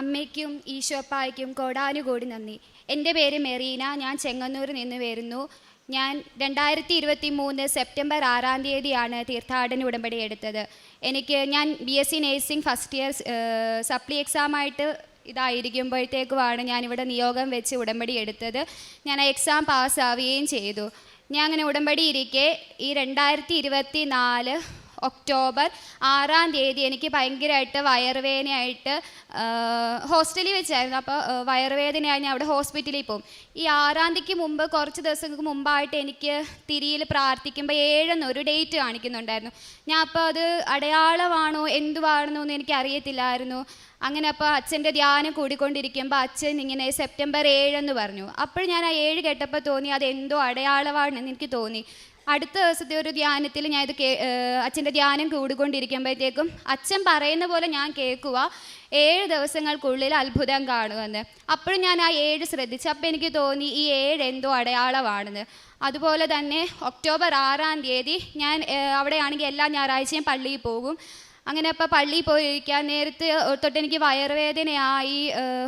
അമ്മയ്ക്കും ഈശോപ്പായ്ക്കും കോടാനുകോടി നന്ദി. എന്റെ പേര് മെറീന ഞാൻ ചെങ്ങന്നൂർ നിന്ന് വരുന്നു. ഞാൻ രണ്ടായിരത്തി ഇരുപത്തി മൂന്ന് സെപ്റ്റംബർ ആറാം തീയതിയാണ് തീർത്ഥാടന ഉടമ്പടി എടുത്തത്. എനിക്ക് ഞാൻ B S C nursing first year supply എക്സാമായിട്ട് ഇതായിരിക്കുമ്പോഴത്തേക്കുമാണ് ഞാനിവിടെ നിയോഗം വെച്ച് ഉടമ്പടി എടുത്തത്. ഞാൻ ആ എക്സാം പാസ്സാവുകയും ചെയ്തു. ഞാൻ അങ്ങനെ ഉടമ്പടി ഇരിക്കെ ഈ രണ്ടായിരത്തി ഇരുപത്തി നാല് ഒക്ടോബർ ആറാം തീയതി എനിക്ക് ഭയങ്കരമായിട്ട് വയറുവേദനയായിട്ട് ഹോസ്റ്റലിൽ വെച്ചായിരുന്നു. അപ്പോൾ വയറുവേദനയായി ഞാൻ അവിടെ ഹോസ്പിറ്റലിൽ പോകും ഈ ആറാം തീയതിക്ക് മുമ്പ് കുറച്ച് ദിവസങ്ങൾക്ക് മുമ്പായിട്ട് എനിക്ക് തിരിയിൽ പ്രാർത്ഥിക്കുമ്പോൾ ഏഴെന്ന് ഒരു ഡേറ്റ് കാണിക്കുന്നുണ്ടായിരുന്നു. ഞാൻ അപ്പോൾ അത് അടയാളമാണോ എന്തുവാണെന്നോ എന്ന് എനിക്ക് അറിയത്തില്ലായിരുന്നു അങ്ങനെ അപ്പോൾ അച്ഛന്റെ ധ്യാനം കൂടിക്കൊണ്ടിരിക്കുമ്പോൾ അച്ഛൻ ഇങ്ങനെ സെപ്റ്റംബർ ഏഴെന്ന് പറഞ്ഞു. അപ്പോൾ ഞാൻ ആ ഏഴ് കേട്ടപ്പോൾ തോന്നി അത് എന്തോ അടയാളമാണെന്ന് എനിക്ക് തോന്നി. അടുത്ത ദിവസത്തെ ഒരു ധ്യാനത്തിൽ ഞാൻ ഇത് കേ അച്ഛന്റെ ധ്യാനം കൂടിക്കൊണ്ടിരിക്കുമ്പോഴത്തേക്കും അച്ഛൻ പറയുന്ന പോലെ ഞാൻ കേൾക്കുക ഏഴ് ദിവസങ്ങൾക്കുള്ളിൽ അത്ഭുതം കാണുമെന്ന്. അപ്പോഴും ഞാൻ ആ ഏഴ് ശ്രദ്ധിച്ചു. അപ്പോൾ എനിക്ക് തോന്നി ഈ ഏഴ് എന്തോ അടയാളമാണെന്ന്. അതുപോലെ തന്നെ ഒക്ടോബർ ആറാം തീയതി ഞാൻ അവിടെയാണെങ്കിൽ എല്ലാ ഞായറാഴ്ചയും പള്ളിയിൽ പോകും. അങ്ങനെ അപ്പോൾ പള്ളിയിൽ പോയിരിക്കാൻ നേരത്തെ തൊട്ട് എനിക്ക് വയറുവേദനയായി.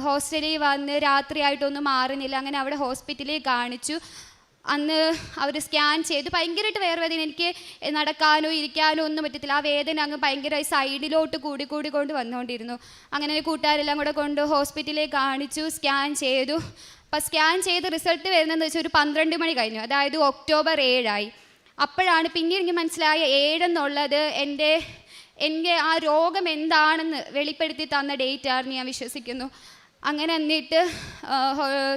ഹോസ്റ്റലിൽ വന്ന് രാത്രിയായിട്ടൊന്നും മാറുന്നില്ല. അങ്ങനെ അവിടെ ഹോസ്പിറ്റലിൽ കാണിച്ചു. അന്ന് അവർ സ്കാൻ ചെയ്ത്. ഭയങ്കരമായിട്ട് വേർവേദന. എനിക്ക് നടക്കാനോ ഇരിക്കാനോ ഒന്നും പറ്റത്തില്ല. ആ വേദന അങ്ങ് ഭയങ്കരമായി സൈഡിലോട്ട് കൂടി കൂടി കൊണ്ട് വന്നുകൊണ്ടിരുന്നു. അങ്ങനെ കൂട്ടുകാരെല്ലാം കൂടെ കൊണ്ട് ഹോസ്പിറ്റലിൽ കാണിച്ചു സ്കാൻ ചെയ്തു. അപ്പം സ്കാൻ ചെയ്ത് റിസൾട്ട് വരുന്നതെന്ന് വെച്ചാൽ ഒരു പന്ത്രണ്ട് മണി കഴിഞ്ഞു. അതായത് ഒക്ടോബർ ഏഴായി. അപ്പോഴാണ് പിന്നീട് എനിക്ക് മനസ്സിലായ ഏഴെന്നുള്ളത് എന്റെ എന്റെ ആ രോഗം എന്താണെന്ന് വെളിപ്പെടുത്തി തന്ന ഡേറ്റ് ആണെന്ന് ഞാൻ വിശ്വസിക്കുന്നു. അങ്ങനെ എന്നിട്ട്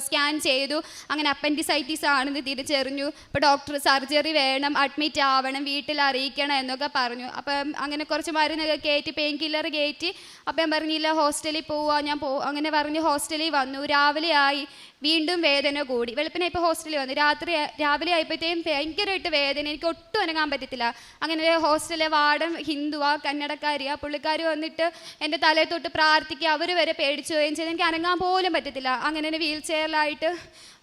സ്കാൻ ചെയ്തു. അങ്ങനെ അപ്പൻഡിസൈറ്റിസ് ആണെന്ന് തിരിച്ചറിഞ്ഞു. അപ്പോൾ ഡോക്ടർ സർജറി വേണം അഡ്മിറ്റ് ആവണം വീട്ടിൽ അറിയിക്കണം എന്നൊക്കെ പറഞ്ഞു. അപ്പം അങ്ങനെ കുറച്ച് മരുന്നൊക്കെ കയറ്റി പെയിൻ കില്ലർ കയറ്റി. അപ്പം ഞാൻ പറഞ്ഞില്ല ഹോസ്റ്റലിൽ പോവാ ഞാൻ പോ അങ്ങനെ പറഞ്ഞ് ഹോസ്റ്റലിൽ വന്നു. രാവിലെ ആയി വീണ്ടും വേദന കൂടി. വെളുപ്പിനെ ഇപ്പോൾ ഹോസ്റ്റലിൽ വന്നു. രാത്രി രാവിലെ ആയപ്പോഴത്തേക്കും ഭയങ്കരമായിട്ട് വേദന. എനിക്ക് ഒട്ടും അനങ്ങാൻ പറ്റത്തില്ല. അങ്ങനെ ഹോസ്റ്റലിലെ വാർഡൻ ഹിന്ദുവാ കന്നഡക്കാരിയാ പുള്ളിക്കാർ വന്നിട്ട് എന്റെ തലയിൽ തൊട്ട് പ്രാർത്ഥിക്കുക. അവർ വരെ പേടിച്ചു പോവുകയും ചെയ്ത്. എനിക്ക് അനങ്ങാൻ പോലും പറ്റത്തില്ല. അങ്ങനെ തന്നെ വീൽ ചെയറിലായിട്ട്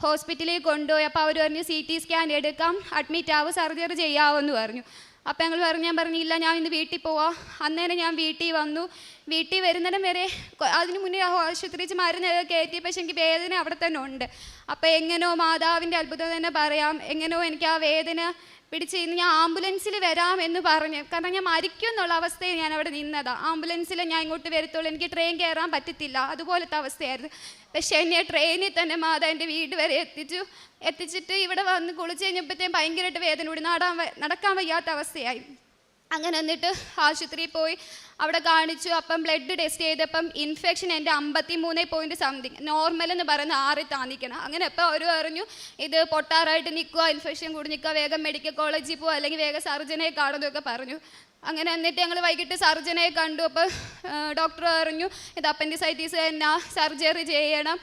ഹോസ്പിറ്റലിൽ കൊണ്ടുപോയി. അപ്പോൾ അവർ പറഞ്ഞു സി ടി സ്കാൻ എടുക്കാം അഡ്മിറ്റ് ആവും സർജറി ചെയ്യാമെന്ന് പറഞ്ഞു. അപ്പം ഞങ്ങൾ പറഞ്ഞു ഞാൻ പറഞ്ഞില്ല ഞാൻ ഇന്ന് വീട്ടിൽ പോവാം. അന്നേരം ഞാൻ വീട്ടിൽ വന്നു. വീട്ടിൽ വരുന്നിടം വരെ അതിന് മുന്നേ ആശുപത്രിച്ച് മരുന്നൊക്കെ പക്ഷേ എനിക്ക് വേദന അവിടെ തന്നെ ഉണ്ട്. അപ്പോൾ എങ്ങനെയോ മാതാവിന്റെ അത്ഭുതം തന്നെ പറയാം. എങ്ങനെയോ എനിക്ക് ആ വേദന പിടിച്ച് ഇന്ന് ഞാൻ ആംബുലൻസിൽ വരാം എന്ന് പറഞ്ഞ് കാരണം ഞാൻ മരിക്കും എന്നുള്ള അവസ്ഥയിൽ ഞാൻ അവിടെ നിന്നതാണ് ആംബുലൻസിൽ ഞാൻ ഇങ്ങോട്ട് വരത്തുള്ളൂ. എനിക്ക് ട്രെയിൻ കയറാൻ പറ്റത്തില്ല. അതുപോലത്തെ അവസ്ഥയായിരുന്നു. പക്ഷേ എന്നെ ട്രെയിനിൽ തന്നെ മാതാ എന്റെ വീട് വരെ എത്തിച്ചു. എത്തിച്ചിട്ട് ഇവിടെ വന്ന് കുളിച്ച് കഴിഞ്ഞപ്പോഴത്തേക്കും ഭയങ്കരമായിട്ട് വേദന കൂടി നടക്കാൻ വയ്യാത്ത അവസ്ഥയായി. അങ്ങനെ എന്നിട്ട് ആശുപത്രിയിൽ പോയി അവിടെ കാണിച്ചു. അപ്പം ബ്ലഡ് ടെസ്റ്റ് ചെയ്തപ്പം ഇൻഫെക്ഷൻ എന്റെ അമ്പത്തി മൂന്ന് പോയിന്റ് സംതിങ് നോർമൽ എന്ന് പറയുന്ന ആറി താന്നിക്കണം. അങ്ങനെ അപ്പോൾ അവർ പറഞ്ഞു ഇത് പൊട്ടാറായിട്ട് നിൽക്കുക ഇൻഫെക്ഷൻ കൂടി നിൽക്കുക വേഗം മെഡിക്കൽ കോളേജിൽ പോകുക അല്ലെങ്കിൽ വേഗം സർജനെ കാണുന്നതൊക്കെ പറഞ്ഞു. അങ്ങനെ എന്നിട്ട് ഞങ്ങൾ വൈകിട്ട് സർജനെ കണ്ടു. അപ്പോൾ ഡോക്ടർ പറഞ്ഞു ഇത് അപ്പൻഡിസൈറ്റീസ് തന്നെ സർജറി ചെയ്യണം.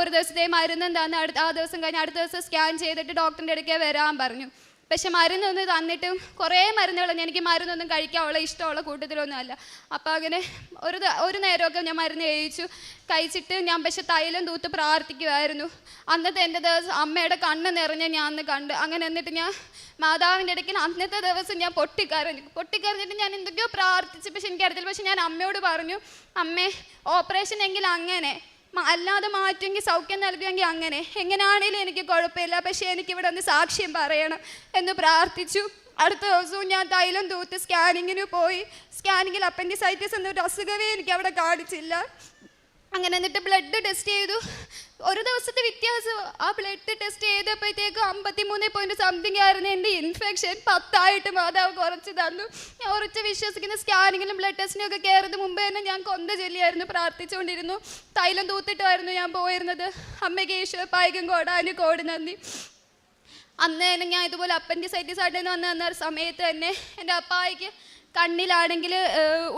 ഒരു ദിവസത്തെ മരുന്ന് എന്താണെന്ന് അടുത്ത ആ ദിവസം കഴിഞ്ഞ് അടുത്ത ദിവസം സ്കാൻ ചെയ്തിട്ട് ഡോക്ടറിന്റെ അടുക്കേ വരാൻ പറഞ്ഞു. പക്ഷെ മരുന്നൊന്ന് തന്നിട്ടും കുറേ മരുന്നുകൾ എനിക്ക് മരുന്നൊന്നും കഴിക്കാനുള്ള ഇഷ്ടമുള്ള കൂട്ടത്തിലൊന്നും അല്ല അപ്പോൾ അങ്ങനെ ഒരു ഒരു നേരമൊക്കെ ഞാൻ മരുന്ന് കഴിച്ചു. കഴിച്ചിട്ട് ഞാൻ പക്ഷെ തൈലം തൂത്ത് പ്രാർത്ഥിക്കുമായിരുന്നു അന്നത്തെ എന്റെ ദിവസം അമ്മയുടെ കണ്ണ് നിറഞ്ഞ് ഞാൻ അന്ന് കണ്ട് അങ്ങനെ എന്നിട്ട് ഞാൻ മാതാവിന്റെ ഇടയ്ക്ക് അന്നത്തെ ദിവസം ഞാൻ പൊട്ടിക്കരഞ്ഞു. പൊട്ടിക്കരഞ്ഞിട്ട് ഞാൻ എന്തൊക്കെയോ പ്രാർത്ഥിച്ചു. പക്ഷെ എനിക്കറിയത്തില്ല. പക്ഷെ ഞാൻ അമ്മയോട് പറഞ്ഞു അമ്മേ ഓപ്പറേഷൻ എങ്കിൽ അങ്ങനെ. അല്ലാതെ മാറ്റുമെങ്കിൽ സൗഖ്യം നൽകുമെങ്കിൽ അങ്ങനെ. എങ്ങനെയാണേലും എനിക്ക് കുഴപ്പമില്ല. പക്ഷേ എനിക്കിവിടെ ഒന്ന് സാക്ഷ്യം പറയണം എന്ന് പ്രാർത്ഥിച്ചു. അടുത്ത ദിവസവും ഞാൻ തൈലം തൂത്ത് സ്കാനിങ്ങിന് പോയി. സ്കാനിങ്ങിൽ അപ്പൻഡിസൈറ്റിസ് എന്നൊരു അസുഖമേ എനിക്ക് അവിടെ കാണിച്ചില്ല. അങ്ങനെ എന്നിട്ട് ബ്ലഡ് ടെസ്റ്റ് ചെയ്തു. ഒരു ദിവസത്തെ വ്യത്യാസം ആ ബ്ലഡ് ടെസ്റ്റ് ചെയ്തപ്പോഴത്തേക്ക് അമ്പത്തി മൂന്ന് പോയിന്റ് സംതിങ് ആയിരുന്നു എന്റെ ഇൻഫെക്ഷൻ പത്തായിട്ട് മാതാവ് കുറച്ച് തന്നു. ഞാൻ ഉറച്ച് വിശ്വസിക്കുന്ന. സ്കാനിങ്ങിലും ബ്ലഡ് ടെസ്റ്റിനും ഒക്കെ കയറുന്ന മുമ്പ് തന്നെ ഞാൻ കൊന്ത ചൊല്ലിയായിരുന്നു പ്രാർത്ഥിച്ചുകൊണ്ടിരുന്നു. തൈലം തൂത്തിട്ടായിരുന്നു ഞാൻ പോയിരുന്നത്. അമ്മയ്ക്ക് ഈശോ പായകം കോടാനും കോടി നന്ദി. അന്ന് തന്നെ ഞാൻ ഇതുപോലെ അപ്പൻഡിസൈറ്റിസ് ആയിട്ട് വന്ന സമയത്ത് തന്നെ എന്റെ അപ്പായിക്ക് കണ്ണിലാണെങ്കിൽ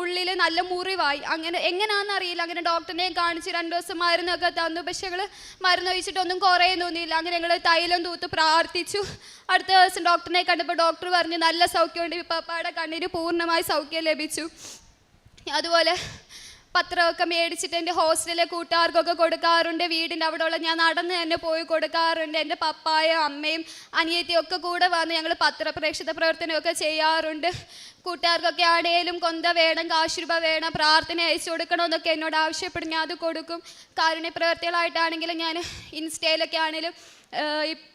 ഉള്ളിൽ നല്ല മുറിവായി. അങ്ങനെ എങ്ങനെയാണെന്ന് അറിയില്ല. അങ്ങനെ ഡോക്ടറിനെ കാണിച്ച് രണ്ട് ദിവസം മരുന്നൊക്കെ തന്നു. പക്ഷെ ഞങ്ങൾ മരുന്ന് ഒഴിച്ചിട്ടൊന്നും കുറേ തോന്നിയില്ല അങ്ങനെ ഞങ്ങൾ തൈലം തൂത്ത് പ്രാർത്ഥിച്ചു. അടുത്ത ദിവസം ഡോക്ടറിനെ കണ്ടപ്പോൾ ഡോക്ടർ പറഞ്ഞു നല്ല സൗഖ്യമുണ്ട്. ഇപ്പം അപ്പാടെ കണ്ണിന് പൂർണമായി സൗഖ്യം ലഭിച്ചു. അതുപോലെ പത്രമൊക്കെ മേടിച്ചിട്ട് എന്റെ ഹോസ്റ്റലിലെ കൂട്ടുകാർക്കൊക്കെ കൊടുക്കാറുണ്ട്. വീടിന്റെ അവിടെയുള്ള ഞാൻ നടന്ന് തന്നെ പോയി കൊടുക്കാറുണ്ട്. എന്റെ പപ്പായും അമ്മയും അനിയത്തിയും ഒക്കെ കൂടെ വന്ന് ഞങ്ങൾ പത്രപ്രേക്ഷിത പ്രവർത്തനമൊക്കെ ചെയ്യാറുണ്ട്. കൂട്ടുകാർക്കൊക്കെ ആണേലും കൊന്ത വേണം കാശ് രൂപ വേണം പ്രാർത്ഥന അയച്ചു കൊടുക്കണമെന്നൊക്കെ എന്നോട് ആവശ്യപ്പെടും. ഞാൻ അത് കൊടുക്കും. കാരുണ്യ പ്രവർത്തികളായിട്ടാണെങ്കിലും ഞാൻ ഇൻസ്റ്റയിലൊക്കെ ആണെങ്കിലും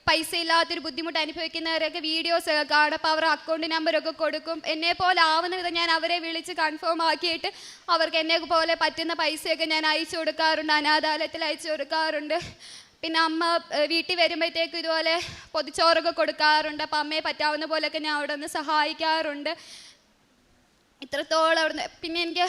പൈസ ഇല്ലാത്തൊരു ബുദ്ധിമുട്ട് അനുഭവിക്കുന്നവരൊക്കെ വീഡിയോസ് ഒക്കെ കാണും. അപ്പോൾ അവരുടെ അക്കൗണ്ട് നമ്പറൊക്കെ കൊടുക്കും. എന്നെ പോലെ ആവുന്ന വിധം ഞാൻ അവരെ വിളിച്ച് കൺഫേം ആക്കിയിട്ട് അവർക്ക് എന്നെ പോലെ പറ്റുന്ന പൈസയൊക്കെ ഞാൻ അയച്ചു കൊടുക്കാറുണ്ട്. അനാഥാലയത്തിൽ അയച്ചു കൊടുക്കാറുണ്ട്. പിന്നെ അമ്മ വീട്ടിൽ വരുമ്പോഴത്തേക്കും ഇതുപോലെ പൊതിച്ചോറൊക്കെ കൊടുക്കാറുണ്ട്. അപ്പം അമ്മയെ പറ്റാവുന്ന പോലെയൊക്കെ ഞാൻ അവിടെ നിന്ന് സഹായിക്കാറുണ്ട്. ഇത്രത്തോളം അവിടുന്ന്. പിന്നെ എനിക്ക്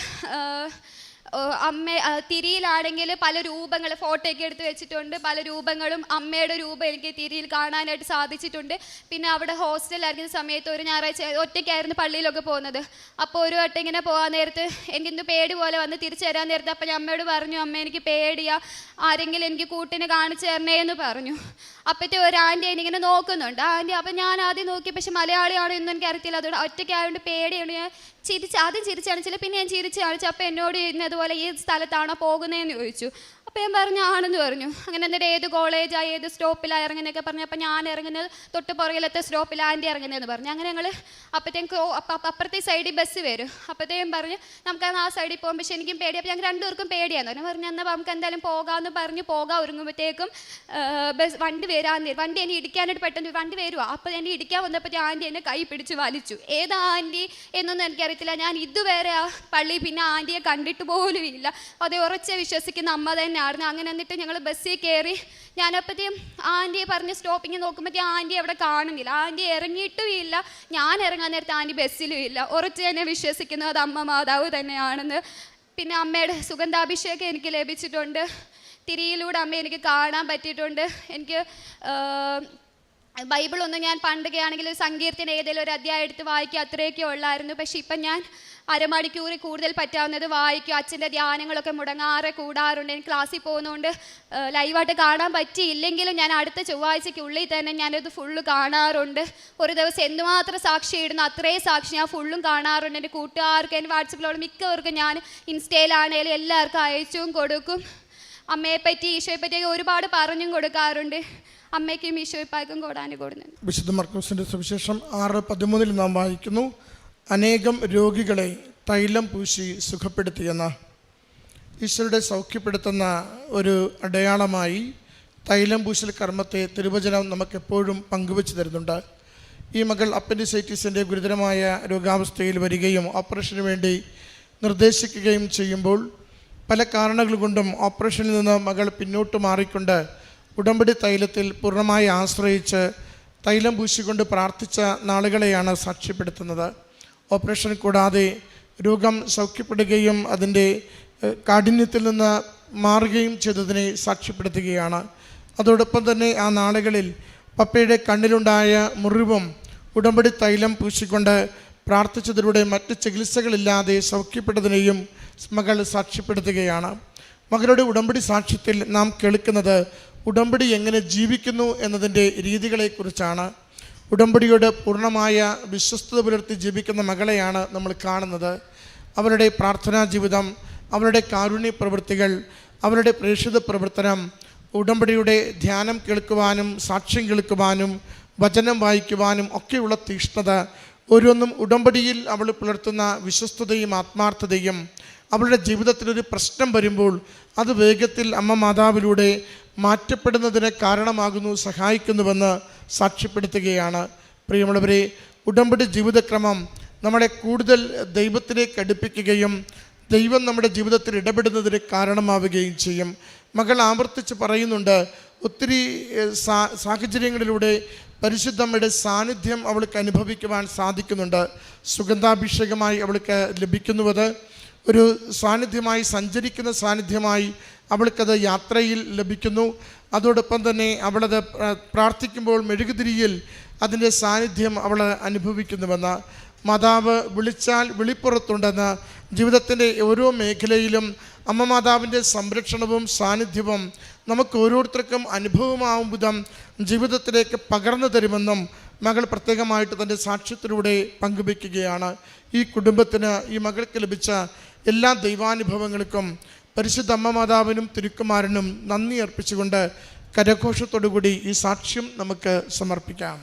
അമ്മ തിരിയിലാണെങ്കിൽ പല രൂപങ്ങൾ ഫോട്ടോയൊക്കെ എടുത്ത് വെച്ചിട്ടുണ്ട്. പല രൂപങ്ങളും അമ്മയുടെ രൂപം എനിക്ക് തിരിയിൽ കാണാനായിട്ട് സാധിച്ചിട്ടുണ്ട്. പിന്നെ അവിടെ ഹോസ്റ്റലിലായിരിക്കുന്ന സമയത്ത് ഒരു ഞായറാഴ്ച ഒറ്റയ്ക്കായിരുന്നു പള്ളിയിലൊക്കെ പോകുന്നത്. അപ്പോൾ ഒരു വട്ടം ഇങ്ങനെ പോകാൻ നേരത്ത് എനിക്കിന്ന് പേടി പോലെ വന്ന് തിരിച്ചു തരാൻ നേരത്ത് അപ്പം ഞാൻ അമ്മയോട് പറഞ്ഞു അമ്മ എനിക്ക് പേടിയാ. ആരെങ്കിലും എനിക്ക് കൂട്ടിന് കാണിച്ചു തരണേ എന്ന് പറഞ്ഞു. അപ്പോഴത്തെ ഒരു ആന്റി ഇങ്ങനെ നോക്കുന്നുണ്ട്. ആന്റി അപ്പം ഞാൻ ആദ്യം നോക്കി. പക്ഷെ മലയാളിയാണോ എന്നും എനിക്ക് അറിയത്തില്ല അതുകൊണ്ട് ഒറ്റയ്ക്കായതുകൊണ്ട് പേടിയാണ്. ഞാൻ ചിരിച്ച് ആദ്യം ചില പിന്നെ ഞാൻ ചിരിച്ച് കാണിച്ചു അപ്പോൾ എന്നോട് ഇന്നതുപോലെ ഈ സ്ഥലത്താണോ പോകുന്നതെന്ന് ചോദിച്ചു. അപ്പോൾ ഞാൻ പറഞ്ഞു ആണെന്ന് പറഞ്ഞു. അങ്ങനെ എന്നിട്ട് ഏത് കോളേജാണ് ഏത് സ്റ്റോപ്പിലാണ് ഇറങ്ങുന്നതൊക്കെ പറഞ്ഞു. അപ്പോൾ ഞാൻ ഇറങ്ങുന്നത് തൊട്ട് പുറകിലത്തെ സ്റ്റോപ്പിൽ ആന്റി ഇറങ്ങുന്നതെന്ന് പറഞ്ഞു. അങ്ങനെ ഞങ്ങൾ അപ്പോഴത്തേക്ക് അപ്പുറത്തെ സൈഡിൽ ബസ് വരും. അപ്പോഴത്തേക്കും പറഞ്ഞു നമുക്ക് ആ സൈഡിൽ പോകുമ്പോൾ പക്ഷേ എനിക്കും പേടി അപ്പോൾ ഞങ്ങൾക്ക് രണ്ടുപേർക്കും പേടിയാന്ന് പറഞ്ഞു. പറഞ്ഞു എന്നാൽ നമുക്ക് എന്തായാലും പോകാമെന്ന് പറഞ്ഞ് പോകാൻ ഒരുങ്ങുമ്പോഴത്തേക്കും ബസ് വണ്ടി വരാൻ വണ്ടി എന്നെ ഇടിക്കാനായിട്ട് പെട്ടെന്ന് വണ്ടി വരുവാ. അപ്പോൾ എന്നെ ഇടിക്കാൻ വന്നപ്പോൾ ആന്റി എന്നെ കൈ പിടിച്ച് വലിച്ചു. ഏതാ ആന്റി എന്നൊന്നും എനിക്കറിയത്തില്ല. ഞാൻ ഇതുവരെ ആ പള്ളി പിന്നെ ആന്റിയെ കണ്ടിട്ട് പോലും ഇല്ല അതേ ഉറച്ച് വിശ്വസിക്കുന്ന അമ്മ തന്നെയായിരുന്നു. അങ്ങനെ എന്നിട്ട് ഞങ്ങൾ ബസ്സിൽ കയറി ഞാനപ്പോഴത്തേക്കും ആന്റിയെ പറഞ്ഞ് സ്റ്റോപ്പിങ് നോക്കുമ്പോഴത്തേ ആന്റി അവിടെ കാണുന്നില്ല. ആന്റി ഇറങ്ങിയിട്ടും ഇല്ല. ഞാൻ ഇറങ്ങാൻ നേരത്തെ ആന്റി ബസ്സിലും ഇല്ല. ഉറച്ച് തന്നെ വിശ്വസിക്കുന്നത് അത് അമ്മ മാതാവ് തന്നെയാണെന്ന്. പിന്നെ അമ്മയുടെ സുഗന്ധാഭിഷേകം എനിക്ക് ലഭിച്ചിട്ടുണ്ട്. തിരിയിലൂടെ അമ്മ എനിക്ക് കാണാൻ പറ്റിയിട്ടുണ്ട്. എനിക്ക് ആഹ്, ഒന്ന് ഞാൻ പണ്ടുകയാണെങ്കിൽ ഒരു സങ്കീർത്തിന് ഏതെങ്കിലും ഒരു അധ്യായം എടുത്ത് വായിക്കുക അത്രയൊക്കെ ഉള്ളായിരുന്നു. പക്ഷെ ഇപ്പം ഞാൻ അരമണിക്കൂറിൽ കൂടുതൽ പറ്റാവുന്നത് വായിക്കും. അച്ഛന്റെ ധ്യാനങ്ങളൊക്കെ മുടങ്ങാറെ കൂടാറുണ്ട്. എനിക്ക് ക്ലാസ്സിൽ പോകുന്നതുകൊണ്ട് ലൈവായിട്ട് കാണാൻ പറ്റിയില്ലെങ്കിലും ഞാൻ അടുത്ത ചൊവ്വാഴ്ചയ്ക്കുള്ളിൽ തന്നെ ഞാനത് ഫുള്ള് കാണാറുണ്ട്. ഒരു ദിവസം എന്തുമാത്രം സാക്ഷി ഇടുന്നു അത്രയും സാക്ഷി ഞാൻ ഫുള്ളും കാണാറുണ്ട്. എന്റെ കൂട്ടുകാർക്ക് എന്റെ വാട്സപ്പിലുള്ള മിക്കവർക്കും ഞാൻ ഇൻസ്റ്റയിലാണെങ്കിലും എല്ലാവർക്കും അയച്ചും കൊടുക്കും. അമ്മയെപ്പറ്റി ഈശോയെപ്പറ്റിയൊക്കെ ഒരുപാട് പറഞ്ഞും കൊടുക്കാറുണ്ട്. അമ്മയ്ക്കും ഈശോയ്പ്പായ്ക്കും കൊടാനും കൊടുക്കുന്നു വിശുദ്ധ മർക്കോസിന്റെ സുവിശേഷം ആറ് പതിമൂന്നിൽ നാം വായിക്കുന്നു അനേകം രോഗികളെ തൈലം പൂശി സുഖപ്പെടുത്തിയെന്ന. ഈശ്വരുടെ സൗഖ്യപ്പെടുത്തുന്ന ഒരു അടയാളമായി തൈലം പൂശൽ കർമ്മത്തെ തിരുവചനം നമുക്കെപ്പോഴും പങ്കുവെച്ച് തരുന്നുണ്ട്. ഈ മകൾ അപ്പൻഡിസൈറ്റിസിന്റെ ഗുരുതരമായ രോഗാവസ്ഥയിൽ വരികയും ഓപ്പറേഷന് വേണ്ടി നിർദ്ദേശിക്കുകയും ചെയ്യുമ്പോൾ പല കാരണങ്ങൾ കൊണ്ടും ഓപ്പറേഷനിൽ നിന്ന് മകൾ പിന്നോട്ട് മാറിക്കൊണ്ട് ഉടമ്പടി തൈലത്തിൽ പൂർണമായി ആശ്രയിച്ച് തൈലം പൂശിക്കൊണ്ട് പ്രാർത്ഥിച്ച നാളുകളെയാണ് സാക്ഷ്യപ്പെടുത്തുന്നത്. ഓപ്പറേഷൻ കൂടാതെ രോഗം സൗഖ്യപ്പെടുകയും അതിന്റെ കാഠിന്യത്തിൽ നിന്ന് മാറുകയും ചെയ്തതിനെ സാക്ഷ്യപ്പെടുത്തുകയാണ്. അതോടൊപ്പം തന്നെ ആ നാളുകളിൽ പപ്പയുടെ കണ്ണിലുണ്ടായ മുറിവും ഉടമ്പടി തൈലം പൂശിക്കൊണ്ട് പ്രാർത്ഥിച്ചതിലൂടെ മറ്റ് ചികിത്സകളില്ലാതെ സൗഖ്യപ്പെട്ടതിനെയും മകൾ സാക്ഷ്യപ്പെടുത്തുകയാണ്. മകളുടെ ഉടമ്പടി സാക്ഷ്യത്തിൽ നാം കേൾക്കുന്നത് ഉടമ്പടി എങ്ങനെ ജീവിക്കുന്നു എന്നതിന്റെ രീതികളെക്കുറിച്ചാണ് ഉടമ്പടിയുടെ പൂർണമായ വിശ്വസ്തത പുലർത്തി ജീവിക്കുന്ന മകളെയാണ് നമ്മൾ കാണുന്നത്. അവരുടെ പ്രാർത്ഥനാ ജീവിതം അവരുടെ കാരുണ്യ പ്രവൃത്തികൾ അവരുടെ പ്രേക്ഷിത പ്രവർത്തനം ഉടമ്പടിയുടെ ധ്യാനം കേൾക്കുവാനും സാക്ഷ്യം കേൾക്കുവാനും വചനം വായിക്കുവാനും ഒക്കെയുള്ള തീഷ്ണത ഓരോന്നും ഉടമ്പടിയിൽ അവൾ പുലർത്തുന്ന വിശ്വസ്തതയും ആത്മാർത്ഥതയും അവളുടെ ജീവിതത്തിലൊരു പ്രശ്നം വരുമ്പോൾ അത് വേഗത്തിൽ അമ്മ മാതാവിലൂടെ മാറ്റപ്പെടുന്നതിന് കാരണമാകുന്നു സഹായിക്കുന്നുവെന്ന് സാക്ഷ്യപ്പെടുത്തുകയാണ്. പ്രിയമുള്ളവരെ ഉടമ്പടി ജീവിതക്രമം നമ്മളെ കൂടുതൽ ദൈവത്തിലേക്ക് അടുപ്പിക്കുകയും ദൈവം നമ്മുടെ ജീവിതത്തിൽ ഇടപെടുന്നതിന് കാരണമാവുകയും ചെയ്യും. മകൾ ആവർത്തിച്ച് പറയുന്നുണ്ട് ഒത്തിരി സാഹചര്യങ്ങളിലൂടെ പരിശുദ്ധമ്മയുടെ സാന്നിധ്യം അവൾക്ക് അനുഭവിക്കുവാൻ സാധിക്കുന്നുണ്ട്. സുഗന്ധാഭിഷേകമായി അവൾക്ക് ലഭിക്കുന്നുവത് ഒരു സാന്നിധ്യമായി സഞ്ചരിക്കുന്ന സാന്നിധ്യമായി അവൾക്കത് യാത്രയിൽ ലഭിക്കുന്നു. അതോടൊപ്പം തന്നെ അവളത് പ്രാർത്ഥിക്കുമ്പോൾ മെഴുകുതിരിയിൽ അതിന്റെ സാന്നിധ്യം അവൾ അനുഭവിക്കുന്നുവെന്ന്. മാതാവ് വിളിച്ചാൽ വിളിപ്പുറത്തുണ്ടെന്ന്. ജീവിതത്തിന്റെ ഓരോ മേഖലയിലും അമ്മ മാതാവിന്റെ സംരക്ഷണവും സാന്നിധ്യവും നമുക്ക് ഓരോരുത്തർക്കും അനുഭവമാവും വിധം ജീവിതത്തിലേക്ക് പകർന്നു തരുമെന്നും മകൾ പ്രത്യേകമായിട്ട് തന്റെ സാക്ഷ്യത്തിലൂടെ പങ്കുവയ്ക്കുകയാണ്. ഈ കുടുംബത്തിന് ഈ മകൾക്ക് ലഭിച്ച എല്ലാ ദൈവാനുഭവങ്ങൾക്കും പരിശുദ്ധ അമ്മ മാതാവിനും തിരുക്കുമാരനും നന്ദി അർപ്പിച്ചുകൊണ്ട് കരഘോഷത്തോടുകൂടി ഈ സാക്ഷ്യം നമുക്ക് സമർപ്പിക്കാം.